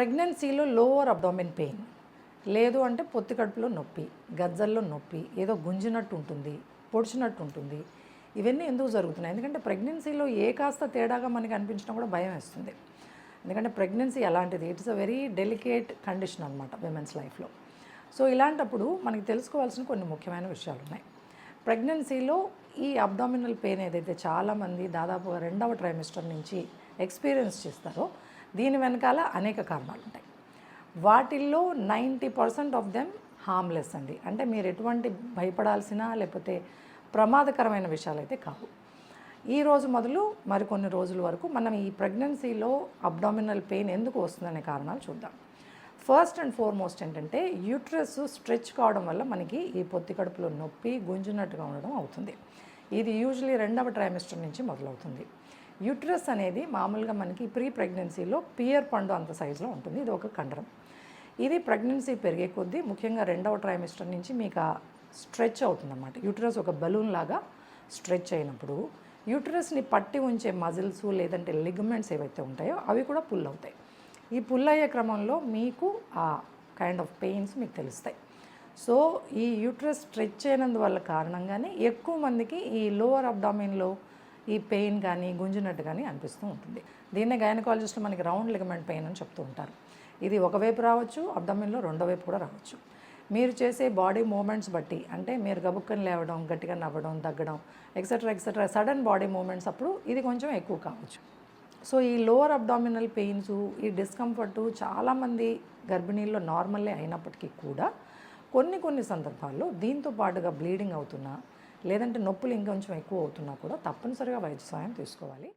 ప్రెగ్నెన్సీలో lower abdomen pain. లేదు అంటే పొత్తి కడుపులో నొప్పి గజ్జల్లో నొప్పి ఏదో గుంజినట్టు ఉంటుంది పొడిచినట్టు ఉంటుంది. ఇవన్నీ ఎందుకు జరుగుతున్నాయి? ఎందుకంటే ప్రెగ్నెన్సీలో ఏ కాస్త తేడాగా మనకి అనిపించినా కూడా భయం వేస్తుంది. ఎందుకంటే ప్రెగ్నెన్సీ అలాంటిది. It's a very delicate condition అనమాట విమెన్స్ లైఫ్లో సో ఇలాంటప్పుడు మనకి తెలుసుకోవాల్సిన కొన్ని ముఖ్యమైన విషయాలు ఉన్నాయి. ప్రెగ్నెన్సీలో ఈ అబ్డామినల్ పెయిన్ ఏదైతే చాలామంది దాదాపుగా రెండవ ట్రైమిస్టర్ నుంచి ఎక్స్పీరియన్స్ చేస్తారో దీని వెనకాల అనేక కారణాలు ఉంటాయి. వాటిల్లో ninety percent of them harmless అండి. అంటే మీరు ఎటువంటి భయపడాల్సిన లేకపోతే ప్రమాదకరమైన విషయాలు అయితే కావు. ఈ రోజు మొదలు మరికొన్ని రోజుల వరకు మనం ఈ ప్రెగ్నెన్సీలో అబ్డామినల్ పెయిన్ ఎందుకు వస్తుందనే కారణాలు చూద్దాం. ఫస్ట్ అండ్ ఫార్మోస్ట్ ఏంటంటే యూట్రస్ స్ట్రెచ్ కావడం వల్ల మనకి ఈ పొత్తి కడుపులో నొప్పి గుంజినట్టుగా ఉండడం అవుతుంది. ఇది యూజువలీ రెండవ ట్రైమిస్టర్ నుంచి మొదలవుతుంది. యూట్రస్ అనేది మామూలుగా మనకి ప్రీ ప్రెగ్నెన్సీలో పియర్ పండు అంత సైజులో ఉంటుంది. ఇది ఒక కండరం. ఇది ప్రెగ్నెన్సీ పెరిగే కొద్దీ ముఖ్యంగా రెండవ ట్రైమిస్టర్ నుంచి మీకు ఆ స్ట్రెచ్ అవుతుందన్నమాట. యూట్రస్ ఒక బలూన్ లాగా స్ట్రెచ్ అయినప్పుడు యూట్రస్ని పట్టి ఉంచే మజిల్స్ లేదంటే లిగమెంట్స్ ఏవైతే ఉంటాయో అవి కూడా పుల్ అవుతాయి. ఈ పుల్ అయ్యే క్రమంలో మీకు ఆ కైండ్ ఆఫ్ పెయిన్స్ మీకు తెలుస్తాయి. సో ఈ యూట్రస్ స్ట్రెచ్ అయినందువల్ల కారణంగానే ఎక్కువ మందికి ఈ లోవర్ అబ్డామిన్లో ఈ పెయిన్ కానీ గుంజినట్టు కానీ అనిపిస్తూ ఉంటుంది. దీన్నే గైనకాలజిస్ట్లో మనకి రౌండ్ లిగమెంట్ పెయిన్ అని చెప్తూ ఉంటారు. ఇది ఒకవైపు రావచ్చు అబ్డమిన్లో రెండో వైపు కూడా రావచ్చు. మీరు చేసే బాడీ మూమెంట్స్ బట్టి అంటే మీరు గబుక్కని లేవడం గట్టిగా నవ్వడం తగ్గడం etcetera etcetera sudden body movements అప్పుడు ఇది కొంచెం ఎక్కువ కావచ్చు. సో ఈ లోవర్ అబ్డామినల్ పెయిన్స్ ఈ డిస్కంఫర్టు చాలామంది గర్భిణీల్లో నార్మల్లే అయినప్పటికీ కూడా కొన్ని కొన్ని సందర్భాల్లో దీంతో పాటుగా బ్లీడింగ్ అవుతున్నా లేదంటే నొప్పులు ఇంకొంచెం ఎక్కువ అవుతున్నా కూడా తప్పనిసరిగా వైద్య సహాయం తీసుకోవాలి.